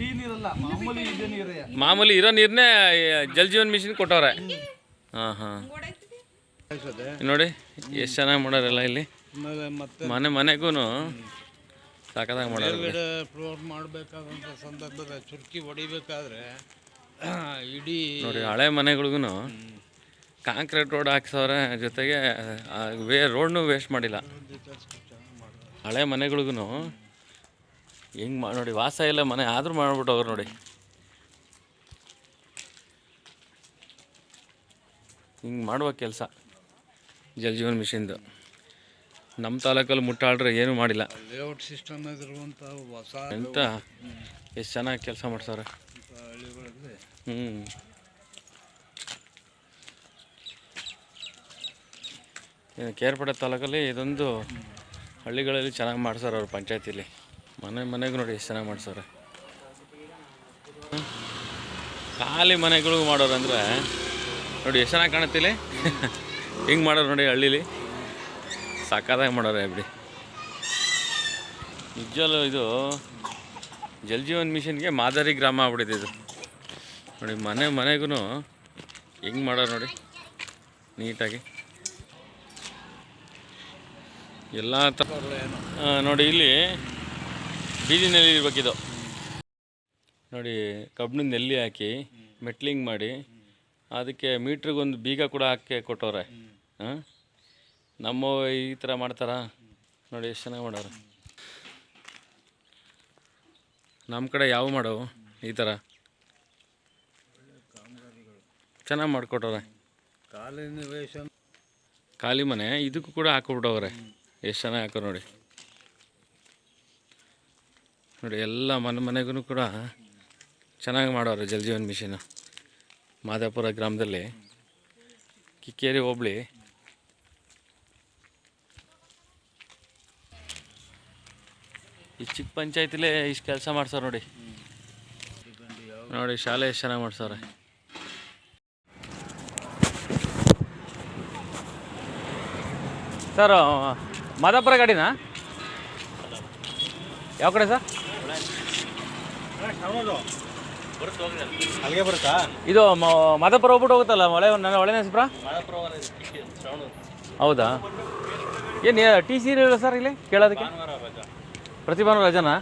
ಸಿಹಿ ನೀರಲ್ಲ ಮಾಮೂಲಿ ಇದೆ ಮಾಮೂಲಿ ಇರೋ ನೀರನ್ನೇ ಜಲ್ ಜೀವನ್ ಮಿಷಿನ್ ಕೊಟ್ಟವ್ರೆ. ಹಾಂ ಹಾಂ. ನೋಡಿ ಎಷ್ಟು ಚೆನ್ನಾಗಿ ಮಾಡೋರಲ್ಲ ಇಲ್ಲಿ. ಮನೆ ಮನೆಗೂ ಸಾಕದಾಗಿ ಮಾಡೋರು ಫ್ಲೋರ್ ಮಾಡಬೇಕಾದಂಥ ಸಂದರ್ಭದ ಚುರ್ಕಿ ಹೊಡಿಬೇಕಾದ್ರೆ ಇಡೀ ನೋಡಿ ಹಳೆ ಮನೆಗಳಿಗೂ ಕಾಂಕ್ರೀಟ್ ರೋಡ್ ಹಾಕ್ಸವ್ರೆ ಜೊತೆಗೆ ಆ ವೇ ರೋಡ್ನು ವೇಸ್ಟ್ ಮಾಡಿಲ್ಲ. ಹಳೆ ಮನೆಗಳಿಗೂ ಹೆಂಗೆ ಮಾಡಿ ನೋಡಿ ವಾಸ ಇಲ್ಲ ಮನೆ ಆದರೂ ಮಾಡ್ಬಿಟ್ಟವ್ರು ನೋಡಿ. ಹಿಂಗೆ ಮಾಡುವ ಕೆಲಸ ಜಲ್ ಜೀವನ್ ಮಿಷಿನ್ದು. ನಮ್ಮ ತಾಲೂಕಲ್ಲಿ ಮುಟ್ಟಾಡ್ರೆ ಏನೂ ಮಾಡಿಲ್ಲ. ಲೇಔಟ್ ಹೊಸ ಎಂತ? ಎಷ್ಟು ಚೆನ್ನಾಗಿ ಕೆಲಸ ಮಾಡ್ತಾರೆ ಹಳ್ಳಿಗಳಲ್ಲಿ ಹ್ಞೂ ಕೇರ್ಪಡೆ ತಾಲೂಕಲ್ಲಿ ಇದೊಂದು ಹಳ್ಳಿಗಳಲ್ಲಿ ಚೆನ್ನಾಗಿ ಮಾಡ್ಸಾರ ಅವ್ರು ಪಂಚಾಯತಿಲಿ. ಮನೆ ಮನೆಗೂ ನೋಡಿ ಎಷ್ಟು ಚೆನ್ನಾಗಿ ಮಾಡ್ಸಾರೆ. ಖಾಲಿ ಮನೆಗಳು ಮಾಡೋರು ಅಂದರೆ ನೋಡಿ ಎಷ್ಟು ಚೆನ್ನಾಗಿ ಕಾಣುತ್ತಿಲ್ಲಿ ಹಿಂಗೆ ಮಾಡೋರು ನೋಡಿ ಹಳ್ಳಿಲಿ. ಸಾಕಾದಾಗ ಮಾಡೋರೆ ಬಿಡಿ. ನಿಜವಲ್ಲೂ ಇದು ಜಲ್ ಜೀವನ್ ಮಿಷನ್ಗೆ ಮಾದರಿ ಗ್ರಾಮ ಆಗ್ಬಿಟ್ಟಿದೆ ಇದು. ನೋಡಿ ಮನೆ ಮನೆಗೂ ಹೆಂಗೆ ಮಾಡೋರು ನೋಡಿ. ನೀಟಾಗಿ. ಎಲ್ಲ ಥರ ನೋಡಿ ಇಲ್ಲಿ ಬೀದಿ ನೆಲ್ಲಿ ಇದು ನೋಡಿ ಕಬ್ಬಿಣದ ನೆಲ್ಲಿ ಹಾಕಿ ಮೆಟ್ಲಿಂಗ್ ಮಾಡಿ ಅದಕ್ಕೆ ಮೀಟ್ರಿಗೊಂದು ಬೀಗ ಕೂಡ ಹಾಕಿ ಕೊಟ್ಟವ್ರೆ. ಹಾಂ? ನಮ್ಮ ಈ ಥರ ಮಾಡ್ತಾರಾ? ನೋಡಿ ಎಷ್ಟು ಚೆನ್ನಾಗಿ ಮಾಡೋರು ನಮ್ಮ ಕಡೆ ಯಾವ ಮಾಡೋ ಈ ಥರ? ಚೆನ್ನಾಗಿ ಮಾಡಿಕೊಟ್ಟವ್ರೆ. ಖಾಲಿ ಮನೆ ಇದಕ್ಕೂ ಕೂಡ ಹಾಕ್ಬಿಟ್ಟವ್ರೆ. ಎಷ್ಟು ಚೆನ್ನಾಗಿ ಹಾಕೋ ನೋಡಿ. ನೋಡಿ, ಎಲ್ಲ ಮನೆ ಮನೆಗೂ ಕೂಡ ಚೆನ್ನಾಗಿ ಮಾಡೋರು ಜಲ್ ಜೀವನ್ ಮಿಷಿನ್. ಮಾದಾಪುರ ಗ್ರಾಮದಲ್ಲಿ ಕಿಕ್ಕೇರಿ ಹೋಬಳಿ. ಈ ಚಿಕ್ಕ ಪಂಚಾಯತಿಲೇ ಇಷ್ಟು ಕೆಲಸ ಮಾಡ್ಸೋರು ನೋಡಿ. ನೋಡಿ, ಶಾಲೆ ಎಷ್ಟು ಚೆನ್ನಾಗಿ ಮಾಡ್ಸವ್ರೆ ಸರ್, ಮಾದಾಪುರ ಗಾಡಿನಾ? ಯಾವ ಕಡೆ ಸರ್? ಅಲ್ಲಿಗೆ ಬರುತ್ತಾ? ಇದು ಮಾದಪುರ ಹೋಗ್ಬಿಟ್ಟು ಹೋಗುತ್ತಲ್ಲ ಮಳೆ ನನ್ನ ಒಳ್ಳೆ ನರಸೀಪುರ ಹೌದಾ? ಏನು ಟಿ ಸಿ ಇರಲಿಲ್ಲ ಸರ್ ಇಲ್ಲಿ ಕೇಳೋದಕ್ಕೆ? ಪ್ರತಿಭಾನ ರಜನಾ?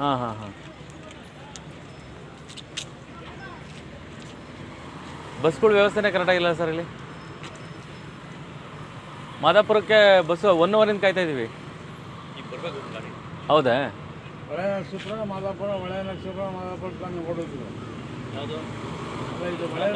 ಹಾಂ ಹಾಂ ಹಾಂ. ಬಸ್ಗಳ ವ್ಯವಸ್ಥೆನೇ ಕರೆಕ್ಟಾಗಿಲ್ಲ ಸರ್ ಇಲ್ಲಿ? ಮಾದಾಪುರಕ್ಕೆ ಬಸ್ಸು ಒನ್ ಅವರಿಂದ ಕಾಯ್ತಾ ಇದ್ದೀವಿ ಹೌದಾ? ಒಳ್ಳೆ ನರಸೀಪುರ ಮಾದಾಪುರ ಹೊಳೆನಾಡು ನರಸೀಪುರ ಮಾದಾಪುರ ತಂದು ಹೊಡೆದ್ರು ಅದು ಇದು ಒಳ್ಳೆ